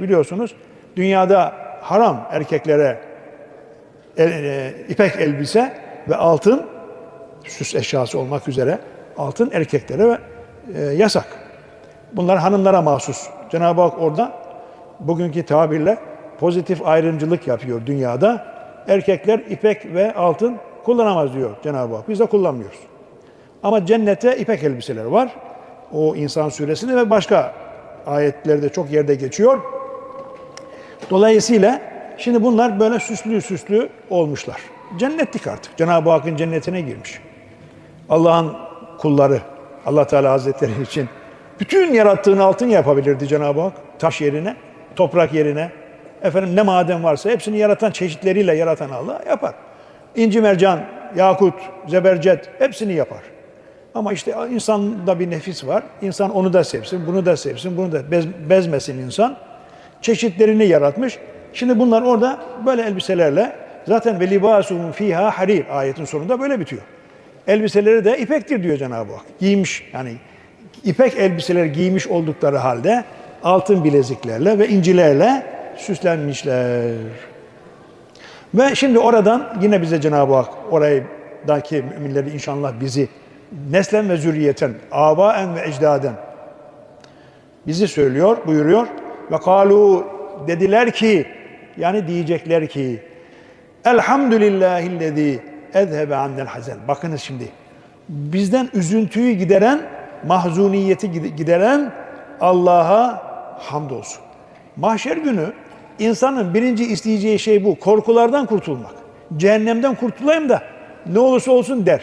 Biliyorsunuz dünyada haram erkeklere el- e, ipek elbise ve altın süs eşyası olmak üzere altın erkeklere e, yasak. Bunlar hanımlara mahsus. Cenab-ı Hak orada bugünkü tabirle pozitif ayrımcılık yapıyor dünyada. Erkekler ipek ve altın kullanamaz diyor Cenab-ı Hak. Biz de kullanmıyoruz. Ama cennette ipek elbiseler var. O insan suresinde ve başka ayetlerde çok yerde geçiyor. Dolayısıyla şimdi bunlar böyle süslü süslü olmuşlar. Cennetlik artık. Cenab-ı Hakk'ın cennetine girmiş. Allah'ın kulları, Allah Teala Hazretleri için bütün yarattığını altın yapabilirdi Cenab-ı Hak. Taş yerine, toprak yerine, efendim ne maden varsa hepsini yaratan çeşitleriyle yaratan Allah yapar. İnci mercan, yakut, zebercet hepsini yapar. Ama işte insanda bir nefis var. İnsan onu da sevsin, bunu da sevsin, bunu da bez, bezmesin insan. Çeşitlerini yaratmış. Şimdi bunlar orada böyle elbiselerle zaten ve libasum fiha harir ayetin sonunda böyle bitiyor. Elbiseleri de ipektir diyor Cenab-ı Hak. Giymiş yani ipek elbiseler giymiş oldukları halde altın bileziklerle ve incilerle süslenmişler. Ve şimdi oradan yine bize Cenab-ı Hak oraydaki müminleri inşallah bizi neslen ve zürriyeten, abaen ve ecdaden bizi söylüyor, buyuruyor. Ve kalu dediler ki yani diyecekler ki Elhamdülillahillezî ezhebe annel hazen. Bakınız şimdi. Bizden üzüntüyü gideren, mahzuniyeti gide- gideren Allah'a hamdolsun. Mahşer günü insanın birinci isteyeceği şey bu. Korkulardan kurtulmak. Cehennemden kurtulayım da ne olursa olsun der.